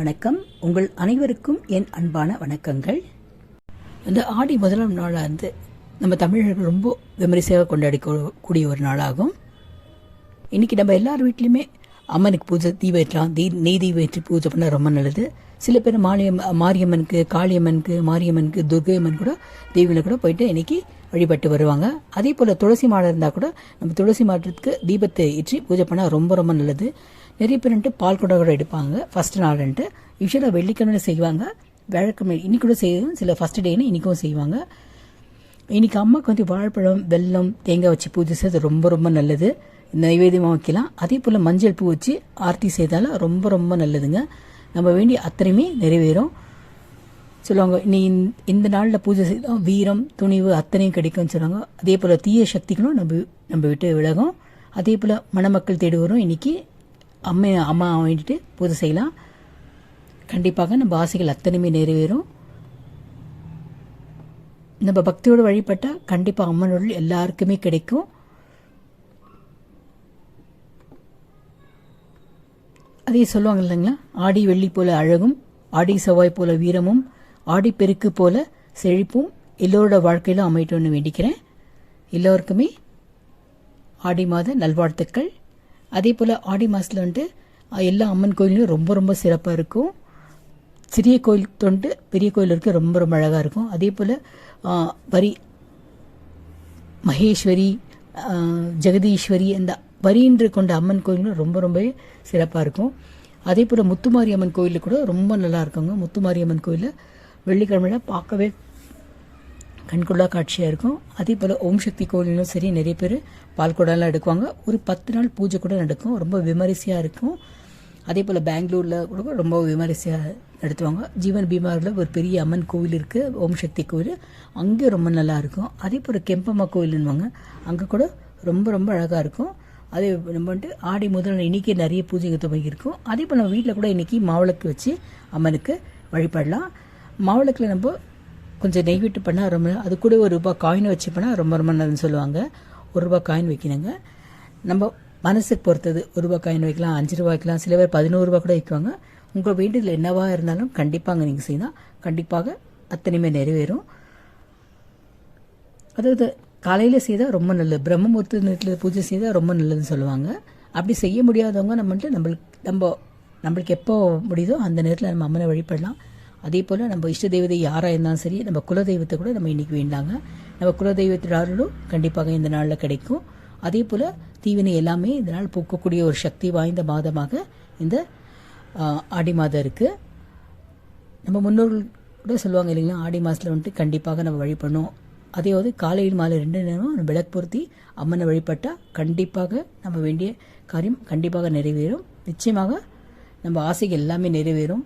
வணக்கம். உங்கள் அனைவருக்கும் என் அன்பான வணக்கங்கள். இந்த ஆடி முதலாம் நாளாக வந்து நம்ம தமிழர்கள் ரொம்ப விமரிசையாக கொண்டாடி கூடிய ஒரு நாளாகும். இன்னைக்கு நம்ம எல்லார் வீட்லேயுமே அம்மனுக்கு பூஜை தீபம் ஏற்றலாம் தீ நெய் தீபம் ஏற்றி பூஜை பண்ணால் ரொம்ப நல்லது. சில பேர் மாலியம் மாரியம்மனுக்கு காளியம்மனுக்கு மாரியம்மனுக்கு துர்கையம்மன் கூட தேவியில் கூட போயிட்டு இன்னைக்கு வழிபட்டு வருவாங்க. அதே போல் துளசி மாடம் இருந்தால் கூட நம்ம துளசி மாற்றத்துக்கு தீபத்தை ஏற்றி பூஜை பண்ணால் ரொம்ப ரொம்ப நல்லது. நிறைய பேர் வந்துட்டு பால் குடம் கூட எடுப்பாங்க. ஃபர்ஸ்ட் நாள்ன்ட்டு. யூஸ்வலாக வெள்ளிக்கிழமை செய்வாங்க. வியாழக்கிழமை இன்னைக்கு கூட செய்யும் சில ஃபஸ்ட் டேன்னு இன்னைக்கும் செய்வாங்க. இன்னைக்கு அம்மாவுக்கு வந்து வாழைப்பழம் வெல்லம் தேங்காய் வச்சு பூஜை செய்வது ரொம்ப ரொம்ப நல்லது. நைவேத்தியமாக வைக்கலாம். அதே போல் மஞ்சள் பூ வச்சு ஆர்த்தி செய்தாலும் ரொம்ப ரொம்ப நல்லதுங்க. நம்ம வேண்டிய அத்தனையுமே நிறைவேறும். சொல்லுவாங்க நீ இந்த- இந்த நாளில் பூஜை செய்தால் வீரம் துணிவு அத்தனையும் கிடைக்கும்னு சொல்லுவாங்க. அதே போல் தீய சக்திகளும் நம்ம நம்ம விட்டு விலகும். அதே போல் மணமக்கள் தேடுவரும் இன்றைக்கி இன்னைக்கு. அம்மை அம்மா வேண்டிட்டு பூஜை செய்யலாம். கண்டிப்பாக நம்ம ஆசைகள் அத்தனையுமே நிறைவேறும். நம்ம பக்தியோடு வழிபட்டால் கண்டிப்பாக அம்மனோட எல்லாருக்குமே கிடைக்கும். அதே சொல்லுவாங்க இல்லைங்களா? ஆடி வெள்ளி போல அழகும் ஆடி செவ்வாய் போல வீரமும் ஆடி பெருக்கு போல செழிப்பும் எல்லோரோட வாழ்க்கையிலும் அமையட்டும்னு வேண்டிக்கிறேன். எல்லோருக்குமே ஆடி மாத நல்வாழ்த்துக்கள். அதே போல் ஆடி மாதத்தில் வந்துட்டு எல்லா அம்மன் கோயிலும் ரொம்ப ரொம்ப சிறப்பாக இருக்கும். சிறிய கோயில் தொண்டு பெரிய கோயில் இருக்க ரொம்ப ரொம்ப அழகாக இருக்கும். அதே போல் வரி மகேஸ்வரி ஜெகதீஸ்வரி அந்த வரின்று கொண்ட அம்மன் கோயிலும் ரொம்ப ரொம்ப சிறப்பாக இருக்கும். அதே போல் முத்துமாரி அம்மன் கோயில் கூட ரொம்ப நல்லா இருக்குங்க. முத்துமாரி அம்மன் கோயிலில் வெள்ளிக்கிழமையில் பார்க்கவே கண்கொள்ளா காட்சியாக இருக்கும். அதே போல் ஓம் சக்தி கோயிலும் சரி நிறைய பேர் பால் குடம்லாம் எடுக்குவாங்க. ஒரு பத்து நாள் பூஜை கூட நடக்கும். ரொம்ப விமரிசையாக இருக்கும். அதே போல் பெங்களூரில் கூட ரொம்ப விமரிசையாக நடத்துவாங்க. ஜீவன் பீமாரில் ஒரு பெரிய அம்மன் கோவில் இருக்குது ஓம் சக்தி கோவில். அங்கே ரொம்ப நல்லா இருக்கும். அதே போல் கெம்பம்மா கோயிலுன்னுவாங்க அங்கே கூட ரொம்ப ரொம்ப அழகாக இருக்கும். அதே நம்ம வந்துட்டு ஆடி முதல் இன்றைக்கி இன்னைக்கு நிறைய பூஜைங்க துவங்கி இருக்கும். அதே போல் நம்ம வீட்டில் கூட இன்னைக்கு மாவிளக்கு வச்சு அம்மனுக்கு வழிபடலாம். மாவிளக்கில் நம்ம கொஞ்சம் நெய் விட்டு பண்ணால் ரொம்ப அது கூட ஒரு ரூபாய் காயின் வச்சு பண்ணால் ரொம்ப ரொம்ப நல்லதுன்னு சொல்லுவாங்க. ஒரு ரூபாய் காயின் வைக்கணுங்க. நம்ம மனசுக்கு பொறுத்தது ஒரு ரூபாய் காயின் வைக்கலாம் அஞ்சு ரூபாய் வைக்கலாம் சில பேர் பதினோரு ரூபாய் கூட வைக்குவாங்க உங்கள் வீட்டில் என்னவா இருந்தாலும் கண்டிப்பாக நீங்கள் செய்யலாம். கண்டிப்பாக அத்தனையுமே நிறைவேறும். அதாவது காலையில் செய்தால் ரொம்ப நல்லது. பிரம்ம முகூர்த்த நேரத்தில் பூஜை செய்தால் ரொம்ப நல்லதுன்னு சொல்லுவாங்க. அப்படி செய்ய முடியாதவங்க நம்மள்ட்ட நம்மளுக்கு நம்ம நம்மளுக்கு எப்போ முடியுதோ அந்த நேரத்தில் நம்ம அம்மனை வழிபடலாம். அதே போல் நம்ம இஷ்ட தெய்வதை யாராக இருந்தாலும் சரி நம்ம குலதெய்வத்தை கூட நம்ம இன்னைக்கு வேண்டாங்க. நம்ம குலதெய்வத்தோட கண்டிப்பாக இந்த நாளில் கிடைக்கும். அதே போல் தீவினை எல்லாமே இந்த நாள் போக்கக்கூடிய ஒரு சக்தி வாய்ந்த மாதமாக இந்த ஆடி மாதம் இருக்குது நம்ம முன்னோர்கள் கூட சொல்லுவாங்க இல்லைங்களா ஆடி மாதத்தில் வந்துட்டு கண்டிப்பாக நம்ம வழிபடணும். அதே வந்து காலையில் மாலை ரெண்டு நேரம் நம்ம விளக்கு பொருத்தி அம்மனை வழிபட்டால் கண்டிப்பாக நம்ம வேண்டிய காரியம் கண்டிப்பாக நிறைவேறும். நிச்சயமாக நம்ம ஆசைகள் எல்லாமே நிறைவேறும்.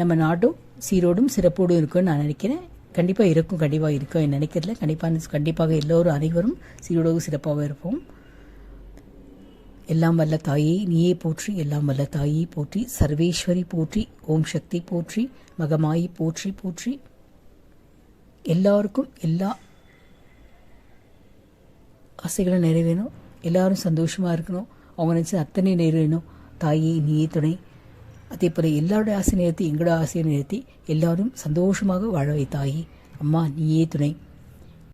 நம்ம நாடும் சீரோடும் சிறப்போடும் இருக்கும்னு நான் நினைக்கிறேன். கண்டிப்பாக இருக்கும் கண்டிப்பாக இருக்கும் நினைக்கிறதுல கண்டிப்பாக கண்டிப்பாக எல்லோரும் அனைவரும் சீரோடவும் சிறப்பாக இருப்போம். எல்லாம் வல்ல தாயே நீயே போற்றி எல்லாம் வல்ல தாயே போற்றி சர்வேஸ்வரி போற்றி ஓம் சக்தி போற்றி மகமாயி போற்றி போற்றி. எல்லாருக்கும் எல்லா ஆசைகளும் நிறைவேணும் எல்லாரும் சந்தோஷமாக இருக்கணும். அவங்க நினச்ச அத்தனை நிறைவேணும் தாயே நீயே துணை அதே போல் எல்லாருடைய ஆசை நிறுத்தி எங்களோட ஆசையை நிறுத்தி எல்லாரும் சந்தோஷமாக வாழ வைத்தாயி. அம்மா நீயே துணை.